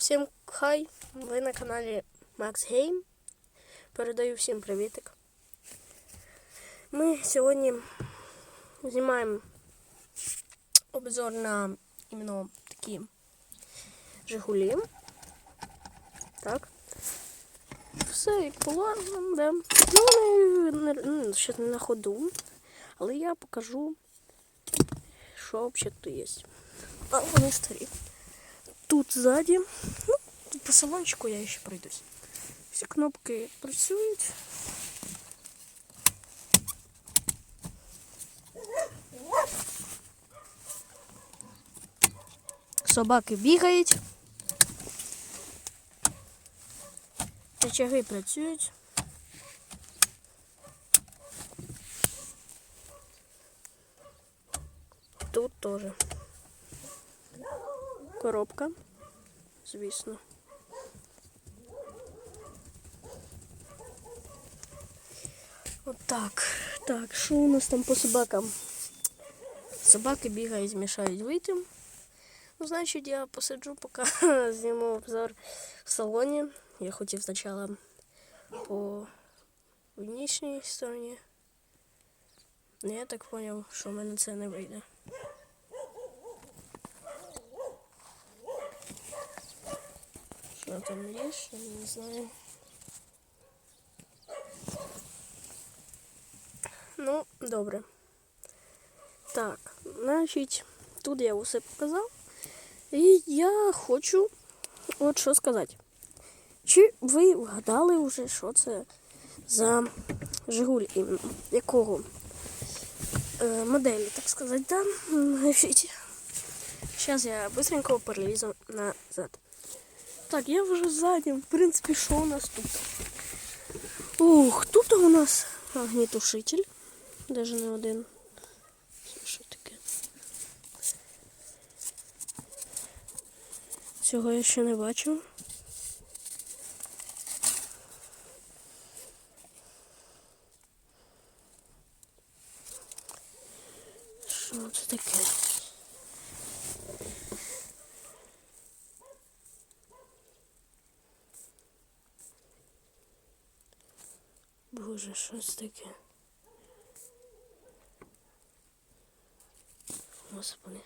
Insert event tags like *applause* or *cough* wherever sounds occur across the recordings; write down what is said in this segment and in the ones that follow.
Всім хай! Ви на каналі Max Game. Передаю всім привітик. Ми сьогодні знімаємо обзор на іменно такі Жигулі. Так. Все як положено, да. Ну, не- ну, не на ходу. Але я покажу, що взагалі тут є. А вони старі. Тут ззаді, ну, по салончику я ще пройдусь. Всі кнопки працюють. Собаки бігають. Рычаги працюють. Тут теж. Коробка, звісно. Отак. Так, що у нас там по собакам? Собаки бігають, мішають вийти. Ну, значить, я посиджу, поки *laughs* зніму обзор в салоні. Я хотів спочатку по внішній стороні. Ну, я так зрозумів, що в мене це не вийде. Що там є, не знаю. Ну, добре. Так, значить, тут я усе показав. І я хочу от що сказати. Чи ви вгадали вже, що це за Жигуль іменно? Якого е, моделі, так сказати, да? Зараз я быстренько перелізу назад. Так, я вже ззаді. В принципі, що у нас тут? Ух, тут у нас огнетушитель. Даже не один. Що таке? Цього я ще не бачив. Що це таке? Боже, що це таке? Господи.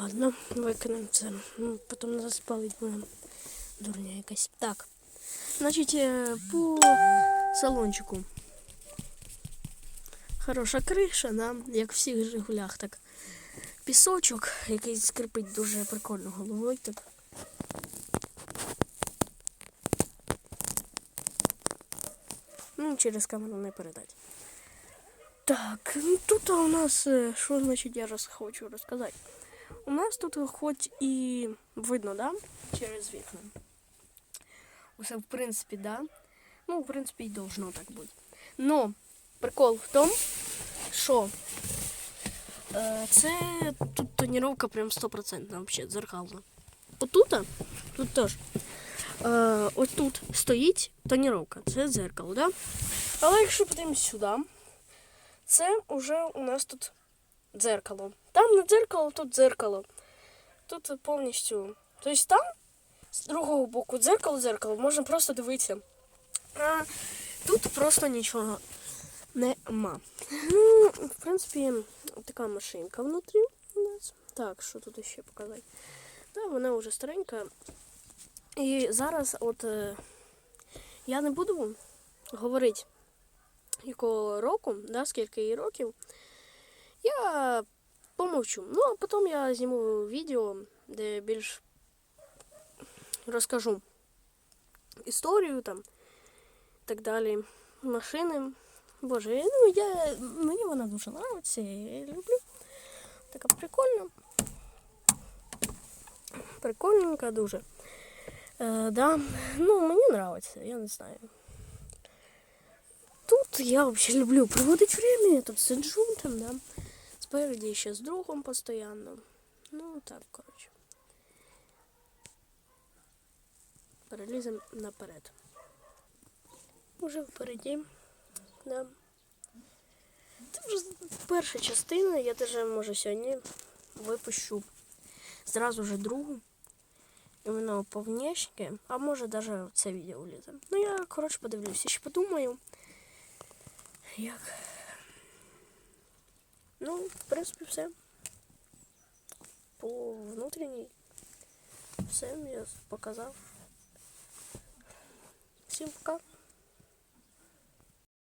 Ладно, викинемо це. Ну, Потім нас спалить будемо. Дурня якась. Так. Значить, е, по салончику. Хороша криша, да? як в всіх Жигулях, так. Пісочок, який скрипить дуже прикольно головою. Так. Ну, через камеру не передати. Так, ну тут у нас, е, що значить я роз, хочу розказати. У нас тут хоч і видно, да? Через вікна. Усе в принципі, да. Ну, в принципі, і должно так бути. Но прикол в тому, що е, це тут тоніровка прям 100% взагалі дзеркальна. Отут, тут теж. Е, ось тут стоїть тоніровка, це дзеркало, да? Але якщо подивимось сюди, це вже у нас тут дзеркало. Там не дзеркало, тут дзеркало. Тут повністю. Тобто там з другого боку дзеркало, дзеркало, можна просто дивитися. А тут просто нічого нема. Ну, в принципі, така машинка внутрі у нас. Так, що тут ще показати? Так, вона вже старенька. І зараз, от е, я не буду говорити, якого року, да, скільки їй років. Я помовчу. Ну, а потім я зніму відео, де більш розкажу історію там і так далі. Машини. Боже, ну я мені вона дуже подобається, я її люблю. Така прикольна. Прикольненька дуже. Е, да. Ну, мені подобається, я не знаю. Тут я взагалі люблю проводити время, я тут сиджу там, да. Спереді ще з другом постійно. Ну, так, коротше. Переліземо наперед. Уже впереді. Да. Це вже перша частина, я даже, може, сьогодні випущу зразу же другу. Іменно по внешке, а може в це відео влізе. Ну я, коротше, подивлюся, ще подумаю. Як. Ну, в принципі, все. По внутрішній. Все я показав. Всім пока.